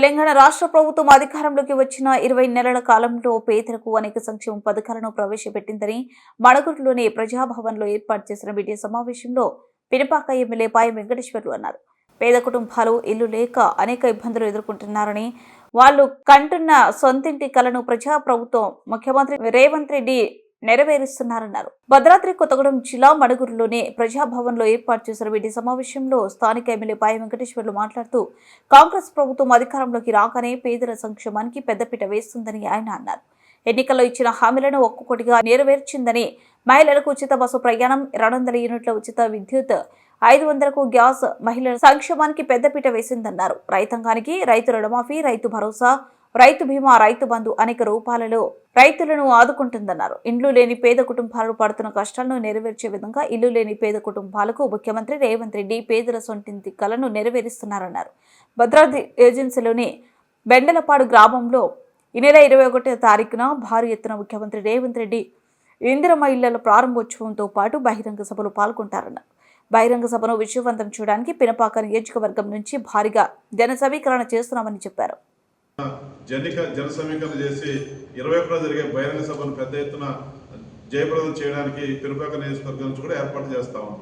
తెలంగాణ రాష్ట్ర ప్రభుత్వం అధికారంలోకి వచ్చిన ఇరవై నెలల కాలంలో పేదలకు అనేక సంక్షేమ పథకాలను ప్రవేశపెట్టిందని మణగురులోని ప్రజాభవన్లో ఏర్పాటు చేసిన మీడియా సమావేశంలో పినపాక ఎమ్మెల్యే పాయ వెంకటేశ్వర్లు అన్నారు. పేద కుటుంబాలు ఇల్లు లేక అనేక ఇబ్బందులు ఎదుర్కొంటున్నారని వాళ్ళు కంటున్న సొంతింటి కలను ప్రజా ప్రభుత్వం ముఖ్యమంత్రి రేవంత్ రెడ్డి నెరవేరుస్తున్నారన్నారు. భద్రాద్రి కొత్తగూడెం జిల్లా మణుగురులోని ప్రజాభవన్లో ఏర్పాటు చేసిన వీటి సమావేశంలో స్థానిక ఎమ్మెల్యే పాయ వెంకటేశ్వర్లు మాట్లాడుతూ కాంగ్రెస్ ప్రభుత్వం అధికారంలోకి రాగానే పేదల సంక్షేమానికి పెద్దపీట వేస్తుందని ఆయన అన్నారు. ఎన్నికల్లో ఇచ్చిన హామీలను ఒక్కొక్కటిగా నెరవేర్చిందని మహిళలకు ఉచిత బస్సు ప్రయాణం రెండు వందల యూనిట్ల ఉచిత విద్యుత్ ఐదు వందలకు గ్యాస్ మహిళల సంక్షేమానికి పెద్దపీట వేసిందన్నారు. రైతాంగానికి రైతు రుణమాఫీ రైతు భరోసా రైతు బీమా రైతు బంధు అనేక రూపాలలో రైతులను ఆదుకుంటుందన్నారు. ఇండ్లు లేని పేద కుటుంబాలు పడుతున్న కష్టాలను నెరవేర్చే విధంగా ఇల్లు లేని పేద కుటుంబాలకు ముఖ్యమంత్రి రేవంత్ రెడ్డి పేదల సొంటింటి కలను నెరవేరుస్తున్నారన్నారు. భద్రాద్రి ఏజెన్సీలోని బెండలపాడు గ్రామంలో ఈ నెల ఇరవై ఒకటో తారీఖున భారీ ఎత్తున ముఖ్యమంత్రి రేవంత్ రెడ్డి ఇందిరమ్మ ఇళ్ళ ప్రారంభోత్సవంతో పాటు బహిరంగ సభలో పాల్గొంటారన్నారు. బహిరంగ సభను విజయవంతం చేయడానికి పినపాక నియోజకవర్గం నుంచి భారీగా జన సమీకరణ చేస్తున్నామని చెప్పారు. జనిక జన సమీకరణ చేసి ఇరవై ఒకటో జరిగే బహిరంగ సభను పెద్ద ఎత్తున జయప్రదం చేయడానికి పిరుపాక నియోజకవర్గం నుంచి కూడా ఏర్పాటు చేస్తాము